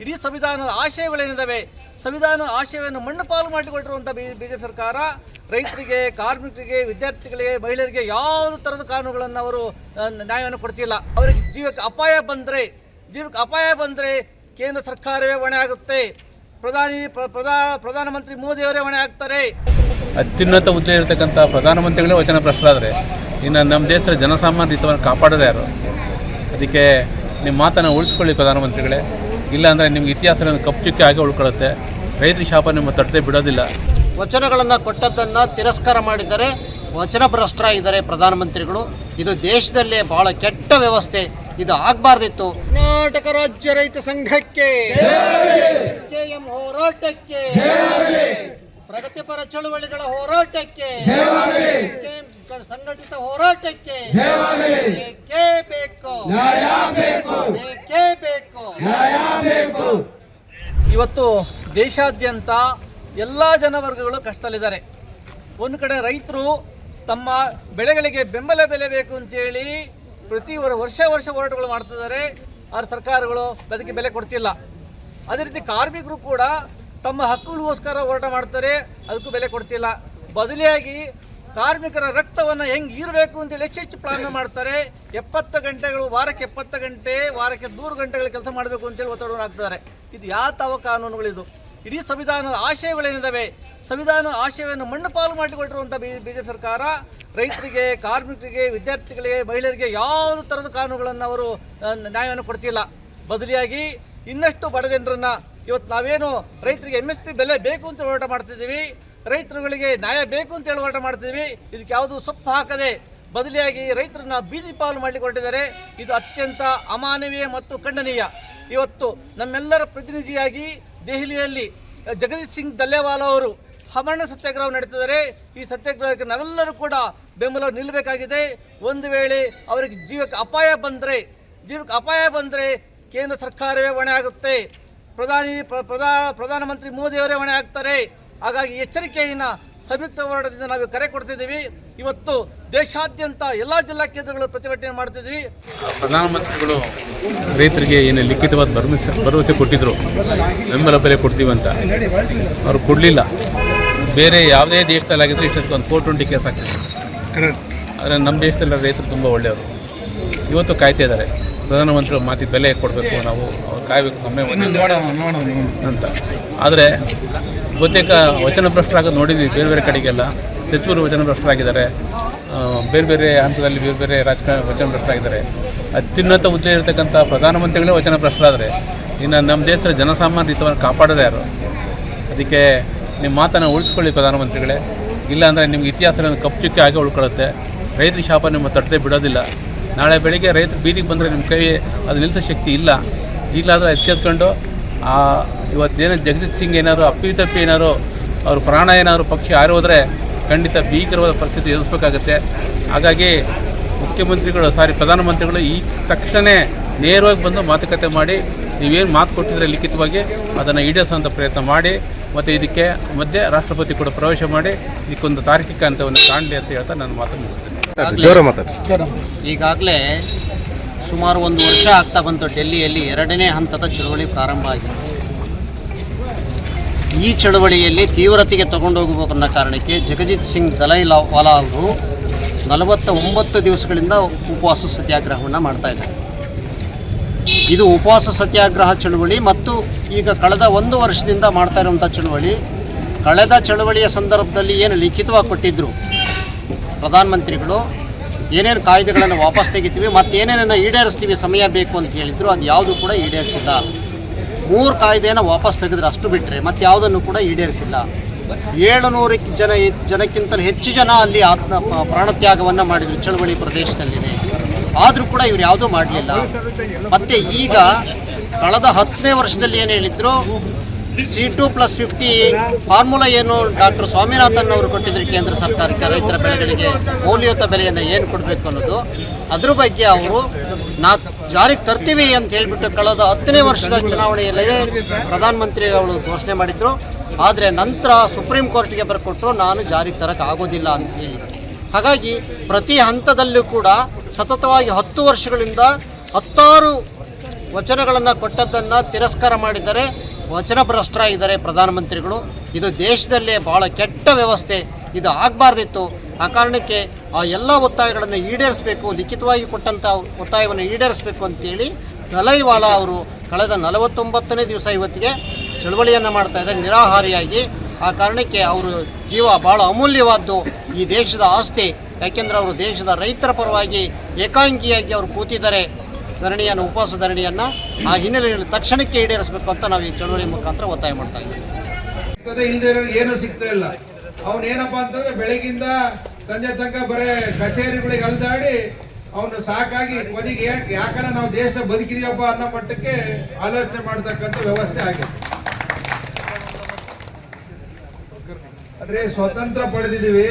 ಇಡೀ ಸಂವಿಧಾನದ ಆಶಯಗಳೇನಿದ್ದಾವೆ ಸಂವಿಧಾನ ಆಶಯವನ್ನು ಮಣ್ಣು ಪಾಲು ಮಾಡಿಕೊಂಡಿರುವಂಥ ಬಿ ಬಿಜೆಪಿ ಸರ್ಕಾರ, ರೈತರಿಗೆ, ಕಾರ್ಮಿಕರಿಗೆ, ವಿದ್ಯಾರ್ಥಿಗಳಿಗೆ, ಮಹಿಳೆಯರಿಗೆ ಯಾವುದೇ ಥರದ ಕಾನೂನುಗಳನ್ನು ಅವರು ನ್ಯಾಯವನ್ನು ಕೊಡ್ತಿಲ್ಲ. ಅವರಿಗೆ ಜೀವಕ್ಕೆ ಅಪಾಯ ಬಂದರೆ, ಜೀವಕ್ಕೆ ಅಪಾಯ ಬಂದರೆ ಕೇಂದ್ರ ಸರ್ಕಾರವೇ ಹೊಣೆ ಆಗುತ್ತೆ. ಪ್ರಧಾನಿ, ಪ್ರ- ಪ್ರಧಾ, ಪ್ರಧಾನಮಂತ್ರಿ ಮೋದಿಯವರೇ ಹೊಣೆ ಆಗ್ತಾರೆ. ಅತ್ಯುನ್ನತ ಹುದ್ದೆ ಇರತಕ್ಕಂಥ ಪ್ರಧಾನಮಂತ್ರಿಗಳೇ ವಚನ ಭ್ರಷ್ಟರಾದರೆ ಇನ್ನು ನಮ್ಮ ದೇಶದ ಜನಸಾಮಾನ್ಯ ಹಿತವನ್ನು ಕಾಪಾಡೋದು ಯಾರು? ಅದಕ್ಕೆ ನಿಮ್ಮ ಮಾತನ್ನು ಉಳಿಸ್ಕೊಳ್ಳಿ ಪ್ರಧಾನಮಂತ್ರಿಗಳೇ. ಇಲ್ಲಾಂದರೆ ನಿಮ್ಗೆ ಇತಿಹಾಸ ಕಪ್ಪು ಚುಕ್ಕಿ ಆಗಿ ಉಳ್ಕೊಳ್ಳುತ್ತೆ. ರೈತರ ಶಾಪ ನಿಮ್ಮ ತಟ್ಟದೆ ಬಿಡೋದಿಲ್ಲ. ವಚನಗಳನ್ನು ಕೊಟ್ಟದ್ದನ್ನು ತಿರಸ್ಕಾರ ಮಾಡಿದರೆ ವಚನ ಭ್ರಷ್ಟರಾಗಿದ್ದಾರೆ ಪ್ರಧಾನಮಂತ್ರಿಗಳು. ಇದು ದೇಶದಲ್ಲೇ ಬಹಳ ಕೆಟ್ಟ ವ್ಯವಸ್ಥೆ. ಇದು ಆಗಬಾರ್ದಿತ್ತು. ಕರ್ನಾಟಕ ರಾಜ್ಯ ರೈತ ಸಂಘಕ್ಕೆ. ಎಸ್ಕೆಎಂ ಹೋರಾಟಕ್ಕೆ. ಪ್ರಗತಿಪರ ಚಳುವಳಿಗಳ ಹೋರಾಟಕ್ಕೆ. ಸಂಘಟಿತ ಹೋರಾಟಕ್ಕೆ. ಬೇಕೇ? ಬೇಕು. ಬೇಕೇ ಬೇಕು ಇವತ್ತು ದೇಶಾದ್ಯಂತ ಎಲ್ಲ ಜನವರ್ಗಗಳು ಕಷ್ಟದಲ್ಲಿದ್ದಾರೆ. ಒಂದು ಕಡೆ ರೈತರು ತಮ್ಮ ಬೆಳೆಗಳಿಗೆ ಬೆಂಬಲ ಬೆಲೆ ಬೇಕು ಅಂತೇಳಿ ಪ್ರತಿ ವರ್ಷ ವರ್ಷ ಹೋರಾಟಗಳು ಮಾಡ್ತಿದ್ದಾರೆ. ಆದ್ರೆ ಸರ್ಕಾರಗಳು ಅದಕ್ಕೆ ಬೆಲೆ ಕೊಡ್ತಿಲ್ಲ. ಅದೇ ರೀತಿ ಕಾರ್ಮಿಕರು ಕೂಡ ತಮ್ಮ ಹಕ್ಕುಗಳಿಗೋಸ್ಕರ ಹೋರಾಟ ಮಾಡ್ತಾರೆ, ಅದಕ್ಕೂ ಬೆಲೆ ಕೊಡ್ತಿಲ್ಲ. ಬದಲಿಯಾಗಿ ಕಾರ್ಮಿಕರ ರಕ್ತವನ್ನು ಹೆಂಗೆ ಇರಬೇಕು ಅಂತೇಳಿ ಹೆಚ್ಚು ಹೆಚ್ಚು ಪ್ಲಾನ್ ಮಾಡ್ತಾರೆ? ಎಪ್ಪತ್ತು ಗಂಟೆಗಳು, ವಾರಕ್ಕೆ ಎಪ್ಪತ್ತು ಗಂಟೆ, ವಾರಕ್ಕೆ ನೂರು ಗಂಟೆಗಳ ಕೆಲಸ ಮಾಡಬೇಕು ಅಂತೇಳಿ ಒತ್ತಡವನ್ನು ಹಾಕ್ತಾರೆ. ಇದು ಯಾವ ತಾವ ಕಾನೂನುಗಳಿದು ಇಡೀ ಸಂವಿಧಾನದ ಆಶಯಗಳೇನಿದ್ದಾವೆ ಸಂವಿಧಾನ ಆಶಯವನ್ನು ಮಣ್ಣು ಪಾಲು ಮಾಡಿಕೊಟ್ಟಿರುವಂಥ ಬಿ ಜೆ ಸರ್ಕಾರ, ರೈತರಿಗೆ, ಕಾರ್ಮಿಕರಿಗೆ, ವಿದ್ಯಾರ್ಥಿಗಳಿಗೆ, ಮಹಿಳೆಯರಿಗೆ ಯಾವುದೇ ಥರದ ಕಾನೂನುಗಳನ್ನು ಅವರು ನ್ಯಾಯವನ್ನು ಕೊಡ್ತಿಲ್ಲ. ಬದಲಿಯಾಗಿ ಇನ್ನಷ್ಟು ಬಡ ಜನರನ್ನ ಇವತ್ತು ನಾವೇನು ರೈತರಿಗೆ ಎಂ ಎಸ್ ಪಿ ಬೆಲೆ ಬೇಕು ಅಂತ ಹೋರಾಟ ಮಾಡ್ತಿದ್ದೀವಿ. ರೈತರುಗಳಿಗೆ ನ್ಯಾಯ ಬೇಕು ಅಂತ ಹೇಳಿ ಹೋರಾಟ ಮಾಡ್ತೀವಿ ಇದಕ್ಕೆ ಯಾವುದು ಸೊಪ್ಪು ಹಾಕದೆ ಬದಲಿಯಾಗಿ ರೈತರನ್ನ ಬೀದಿ ಪಾಲು ಮಾಡಲಿಕ್ಕೆ ಹೊರಟಿದ್ದಾರೆ ಇದು ಅತ್ಯಂತ ಅಮಾನವೀಯ ಮತ್ತು ಖಂಡನೀಯ. ಇವತ್ತು ನಮ್ಮೆಲ್ಲರ ಪ್ರತಿನಿಧಿಯಾಗಿ ದೆಹಲಿಯಲ್ಲಿ ಜಗದೀಶ್ ಸಿಂಗ್ ದಲ್ಲೇವಾಲ ಅವರು ಹಮರಣ ಸತ್ಯಾಗ್ರಹ ನಡೆಸಿದರೆ ಈ ಸತ್ಯಾಗ್ರಹಕ್ಕೆ ನಾವೆಲ್ಲರೂ ಕೂಡ ಬೆಂಬಲ ನಿಲ್ಲಬೇಕಾಗಿದೆ. ಒಂದು ವೇಳೆ ಅವರಿಗೆ ಜೀವಕ್ಕೆ ಅಪಾಯ ಬಂದರೆ, ಜೀವಕ್ಕೆ ಅಪಾಯ ಬಂದರೆ ಕೇಂದ್ರ ಸರ್ಕಾರವೇ ಹೊಣೆ ಆಗುತ್ತೆ. ಪ್ರಧಾನಿ, ಪ್ರ- ಪ್ರಧಾ ಪ್ರಧಾನಮಂತ್ರಿ ಮೋದಿಯವರೇ ಹೊಣೆ ಆಗ್ತಾರೆ. ಹಾಗಾಗಿ ಎಚ್ಚರಿಕೆಯನ್ನು ಸಂಯುಕ್ತ ಹೋರಾಟದಿಂದ ನಾವು ಕರೆ ಕೊಡ್ತಿದ್ದೀವಿ. ಇವತ್ತು ದೇಶಾದ್ಯಂತ ಎಲ್ಲ ಜಿಲ್ಲಾ ಕೇಂದ್ರಗಳು ಪ್ರತಿಭಟನೆ ಮಾಡ್ತಿದ್ದೀವಿ ಪ್ರಧಾನಮಂತ್ರಿಗಳು ರೈತರಿಗೆ ಏನು ಲಿಖಿತವಾದ ಭರವಸೆ ಭರವಸೆ ಕೊಟ್ಟಿದ್ರು ಬೆಂಬಲ ಬೆಲೆ ಕೊಡ್ತೀವಿ ಅಂತ. ಅವ್ರು ಕೊಡಲಿಲ್ಲ. ಬೇರೆ ಯಾವುದೇ ದೇಶದಲ್ಲಿ ಆಗಿದ್ರೆ ಇಷ್ಟೊತ್ತು ಒಂದು ಫೋರ್ ಟ್ವೆಂಟಿ ಕೇಸ್ ಆಗ್ತಿದೆ ಆದರೆ ನಮ್ಮ ದೇಶದಲ್ಲಿ ರೈತರು ತುಂಬ ಒಳ್ಳೆಯವರು. ಇವತ್ತು ಕಾಯ್ತಾ ಇದ್ದಾರೆ. ಪ್ರಧಾನಮಂತ್ರಿಗಳು ಮಾತಿಗೆ ಬೆಲೆ ಕೊಡಬೇಕು ನಾವು ಅವ್ರು ಕಾಯಬೇಕು ಸಮಯ ಅಂತ. ಆದರೆ ಬಹುತೇಕ ವಚನ ಭ್ರಷ್ಟರಾಗೋದು ನೋಡಿದ್ವಿ ಬೇರೆ ಬೇರೆ ಕಡೆಗೆಲ್ಲ. ಸಚಿವರು ವಚನ ಭ್ರಷ್ಟರಾಗಿದ್ದಾರೆ ಬೇರೆ ಬೇರೆ ಹಂತದಲ್ಲಿ ಬೇರೆ ಬೇರೆ ರಾಜಕಾರಣ ವಚನ ಭ್ರಷ್ಟರಾಗಿದ್ದಾರೆ ಅತ್ಯುನ್ನತ ಹುದ್ದೆ ಇರತಕ್ಕಂಥ ಪ್ರಧಾನಮಂತ್ರಿಗಳೇ ವಚನ ಭ್ರಷ್ಟರಾದರೆ ಇನ್ನು ನಮ್ಮ ದೇಶದ ಜನಸಾಮಾನ್ಯ ಹಿತವನ್ನು ಕಾಪಾಡೋದು ಯಾರು? ಅದಕ್ಕೆ ನಿಮ್ಮ ಮಾತನ್ನು ಉಳಿಸ್ಕೊಳ್ಳಿ ಪ್ರಧಾನಮಂತ್ರಿಗಳೇ. ಇಲ್ಲಾಂದರೆ ನಿಮ್ಗೆ ಇತಿಹಾಸದಲ್ಲಿ ಕಪ್ಪು ಚುಕ್ಕಿ ಆಗಿ ಉಳ್ಕೊಳ್ಳುತ್ತೆ. ರೈತರ ಶಾಪ ನಿಮ್ಮ ತಟ್ಟದೆ ಬಿಡೋದಿಲ್ಲ. ನಾಳೆ ಬೆಳಿಗ್ಗೆ ರೈತರು ಬೀದಿಗೆ ಬಂದರೆ ನಿಮ್ಮ ಕೈ ಅದು ನಿಲ್ಲಿಸೋ ಶಕ್ತಿ ಇಲ್ಲ. ಈಗಲಾದರೂ ಎಚ್ಚೆತ್ಕೊಂಡು ಆ, ಇವತ್ತೇನು ಜಗಜಿತ್ ಸಿಂಗ್ ಏನಾದ್ರು ಅಪ್ಪಿ ತಪ್ಪಿ ಏನಾದ್ರು ಅವ್ರ ಪ್ರಾಣ ಏನಾದ್ರು ಪಕ್ಷಿ ಹಾರಿ ಹೋದರೆ ಖಂಡಿತ ಭೀಕರವಾದ ಪರಿಸ್ಥಿತಿ ಎದುರಿಸ್ಬೇಕಾಗತ್ತೆ. ಹಾಗಾಗಿ ಮುಖ್ಯಮಂತ್ರಿಗಳು, ಸಾರಿ ಪ್ರಧಾನಮಂತ್ರಿಗಳು ಈ ತಕ್ಷಣ ನೇರವಾಗಿ ಬಂದು ಮಾತುಕತೆ ಮಾಡಿ, ನೀವೇನು ಮಾತು ಕೊಟ್ಟಿದ್ರೆ ಲಿಖಿತವಾಗಿ ಅದನ್ನು ಈಡೇರಿಸುವಂಥ ಪ್ರಯತ್ನ ಮಾಡಿ, ಮತ್ತು ಇದಕ್ಕೆ ಮಧ್ಯೆ ರಾಷ್ಟ್ರಪತಿ ಕೂಡ ಪ್ರವೇಶ ಮಾಡಿ, ಇದಕ್ಕೊಂದು ತಾರ್ಕಿಕ ಹಂತವನ್ನು ಕಾಣಲಿ ಅಂತ ಹೇಳ್ತಾ ನಾನು ಮಾತನ್ನು ಮುಗಿಸ್ತೇನೆ. ಜೋರ ಮಾತಾಡಿ ಈಗಾಗಲೇ ಸುಮಾರು ಒಂದು ವರ್ಷ ಆಗ್ತಾ ಬಂತು ಡೆಲ್ಲಿಯಲ್ಲಿ ಎರಡನೇ ಹಂತದ ಚಳವಳಿ ಪ್ರಾರಂಭ ಆಗಿದೆ. ಈ ಚಳವಳಿಯಲ್ಲಿ ತೀವ್ರತೆಗೆ ತಗೊಂಡೋಗಬೇಕು ಅನ್ನೋ ಕಾರಣಕ್ಕೆ ಜಗಜಿತ್ ಸಿಂಗ್ ದಲೈ ಲಾ- ವಾಲಾ ಅವರು ನಲವತ್ತ ಒಂಬತ್ತು ದಿವಸಗಳಿಂದ ಉಪವಾಸ ಸತ್ಯಾಗ್ರಹವನ್ನು ಮಾಡ್ತಾ ಇದ್ದಾರೆ. ಇದು ಉಪವಾಸ ಸತ್ಯಾಗ್ರಹ ಚಳವಳಿ ಮತ್ತು ಈಗ ಕಳೆದ ಒಂದು ವರ್ಷದಿಂದ ಮಾಡ್ತಾ ಇರುವಂಥ ಚಳವಳಿ ಕಳೆದ ಚಳವಳಿಯ ಸಂದರ್ಭದಲ್ಲಿ ಏನು ಲಿಖಿತವಾಗಿ ಕೊಟ್ಟಿದ್ದರು ಪ್ರಧಾನಮಂತ್ರಿಗಳು ಏನೇನು ಕಾಯ್ದೆಗಳನ್ನು ವಾಪಸ್ ತೆಗಿತೀವಿ ಮತ್ತು ಏನೇನನ್ನು ಈಡೇರಿಸ್ತೀವಿ ಸಮಯ ಬೇಕು ಅಂತ ಹೇಳಿದ್ರು, ಅದು ಯಾವುದು ಕೂಡ ಈಡೇರಿಸಿಲ್ಲ. ಮೂರು ಕಾಯ್ದೆಯನ್ನು ವಾಪಸ್ ತೆಗೆದ್ರೆ ಅಷ್ಟು ಬಿಟ್ಟರೆ ಮತ್ತು ಯಾವುದನ್ನು ಕೂಡ ಈಡೇರಿಸಿಲ್ಲ. ಏಳುನೂರು ಜನ ಜನಕ್ಕಿಂತ ಹೆಚ್ಚು ಜನ ಅಲ್ಲಿ ಆತ್ಮ ಪ್ರಾಣತ್ಯಾಗವನ್ನು ಮಾಡಿದರು ಚಳವಳಿ ಪ್ರದೇಶದಲ್ಲಿದೆ ಆದರೂ ಕೂಡ ಇವ್ರು ಯಾವುದೂ ಮಾಡಲಿಲ್ಲ. ಮತ್ತು ಈಗ ಕಳೆದ ಹತ್ತನೇ ವರ್ಷದಲ್ಲಿ ಏನು ಹೇಳಿದ್ರು C two plus fifty formula ಏನು ಡಾಕ್ಟರ್ ಸ್ವಾಮಿನಾಥನ್ ಅವರು ಕೊಟ್ಟಿದ್ರು ಕೇಂದ್ರ ಸರ್ಕಾರಕ್ಕೆ? ರೈತರ ಬೆಳೆಗಳಿಗೆ ಮೌಲ್ಯಯುತ ಬೆಲೆಯನ್ನು ಏನು ಕೊಡಬೇಕು ಅನ್ನೋದು? ಅದ್ರ ಬಗ್ಗೆ ಅವರು, ನಾ ಜಾರಿಗೆ ತರ್ತೀವಿ ಅಂತ ಹೇಳಿಬಿಟ್ಟು ಕಳೆದ ಹತ್ತನೇ ವರ್ಷದ ಚುನಾವಣೆಯಲ್ಲೇ ಪ್ರಧಾನಮಂತ್ರಿ ಅವರು ಘೋಷಣೆ ಮಾಡಿದ್ರು. ಆದರೆ ನಂತರ ಸುಪ್ರೀಂ ಕೋರ್ಟ್ಗೆ ಬರ್ಕೊಟ್ರು, ನಾನು ಜಾರಿಗೆ ತರಕ್ಕೆ ಆಗೋದಿಲ್ಲ ಅಂತ ಹೇಳಿ. ಹಾಗಾಗಿ ಪ್ರತಿ ಹಂತದಲ್ಲೂ ಕೂಡ ಸತತವಾಗಿ ಹತ್ತು ವರ್ಷಗಳಿಂದ ಹತ್ತಾರು ವಚನಗಳನ್ನು ಕೊಟ್ಟದ್ದನ್ನು ತಿರಸ್ಕಾರ ಮಾಡಿದ್ದಾರೆ. ವಚನಭ್ರಷ್ಟರಾಗಿದ್ದಾರೆ ಪ್ರಧಾನಮಂತ್ರಿಗಳು. ಇದು ದೇಶದಲ್ಲೇ ಬಹಳ ಕೆಟ್ಟ ವ್ಯವಸ್ಥೆ. ಇದು ಆಗಬಾರ್ದಿತ್ತು. ಆ ಕಾರಣಕ್ಕೆ ಆ ಎಲ್ಲ ಒತ್ತಾಯಗಳನ್ನು ಈಡೇರಿಸಬೇಕು, ಲಿಖಿತವಾಗಿ ಕೊಟ್ಟಂಥ ಒತ್ತಾಯವನ್ನು ಈಡೇರಿಸಬೇಕು ಅಂತೇಳಿ ದಲೈವಾಲಾ ಅವರು ಕಳೆದ ನಲವತ್ತೊಂಬತ್ತನೇ ದಿವಸ ಇವತ್ತಿಗೆ ಚಳವಳಿಯನ್ನು ಮಾಡ್ತಾ ಇದ್ದಾರೆ, ನಿರಾಹಾರಿಯಾಗಿ. ಆ ಕಾರಣಕ್ಕೆ ಅವರು ಜೀವ ಭಾಳ ಅಮೂಲ್ಯವಾದ್ದು ಈ ದೇಶದ ಆಸ್ತಿ. ಯಾಕೆಂದರೆ ಅವರು ದೇಶದ ರೈತರ ಪರವಾಗಿ ಏಕಾಂಗಿಯಾಗಿ ಅವರು ಕೂತಿದ್ದಾರೆ. ಧರಣಿಯನ್ನು, ಉಪವಾಸ ಧರಣಿಯನ್ನು ಆ ಹಿನ್ನೆಲೆಯಲ್ಲಿ ತಕ್ಷಣಕ್ಕೆ ಈಡೇರಿಸಬೇಕು ಅಂತ ನಾವು ಈ ಚಳವಳಿ ಮುಖಾಂತರ ಒತ್ತಾಯ ಮಾಡ್ತಾ ಇದ್ದೀವಿ. ಇರೋರು ಏನು ಸಿಗ್ತಾ ಇಲ್ಲ. ಅವನೇನಪ್ಪ ಅಂತಂದ್ರೆ ಬೆಳಗಿಂದ ಸಂಜೆ ತನಕ ಬರೇ ಕಚೇರಿಗಳಿಗೆ ಅಲ್ದಾಡಿ ಅವನು ಸಾಕಾಗಿ ಕೊನೆಗೆ ಯಾಕೆ ಯಾಕಂದ್ರೆ ನಾವು ದೇಶದ ಬದುಕಿದೀವಪ್ಪ ಅನ್ನೋ ಮಟ್ಟಕ್ಕೆ ಆಲೋಚನೆ ಮಾಡ್ತಕ್ಕಂಥ ವ್ಯವಸ್ಥೆ ಆಗಿದೆ. ಅಂದ್ರೆ ಸ್ವತಂತ್ರ ಪಡೆದಿದ್ದೀವಿ,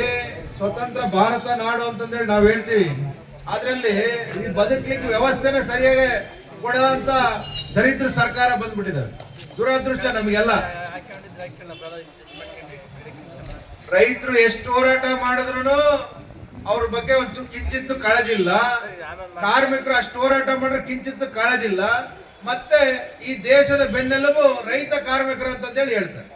ಸ್ವತಂತ್ರ ಭಾರತ ನಾಡು ಅಂತಂದೇಳಿ ನಾವು ಹೇಳ್ತೀವಿ. ಅದ್ರಲ್ಲಿ ಈ ಬದುಕಲಿಕ್ಕೆ ವ್ಯವಸ್ಥೆನೇ ಸರಿಯಾಗಿ ಕೊಡದಂತ ದರಿದ್ರ ಸರ್ಕಾರ ಬಂದ್ಬಿಟ್ಟಿದೆ. ದುರದೃಷ್ಟ ನಮಗೆಲ್ಲ. ರೈತರು ಎಷ್ಟು ಹೋರಾಟ ಮಾಡಿದ್ರು ಅವ್ರ ಬಗ್ಗೆ ಒಂಚೂರು ಕಿಂಚಿತ್ತು ಕಾಳಜಿಲ್ಲ ಕಾರ್ಮಿಕರು ಅಷ್ಟು ಹೋರಾಟ ಮಾಡಿದ್ರೆ ಕಿಂಚಿತ್ತು ಕಾಳಜಿಲ್ಲ ಮತ್ತೆ ಈ ದೇಶದ ಬೆನ್ನೆಲುಬು ರೈತ ಕಾರ್ಮಿಕರು ಅಂತಂದೇಳಿ ಹೇಳ್ತಾರೆ.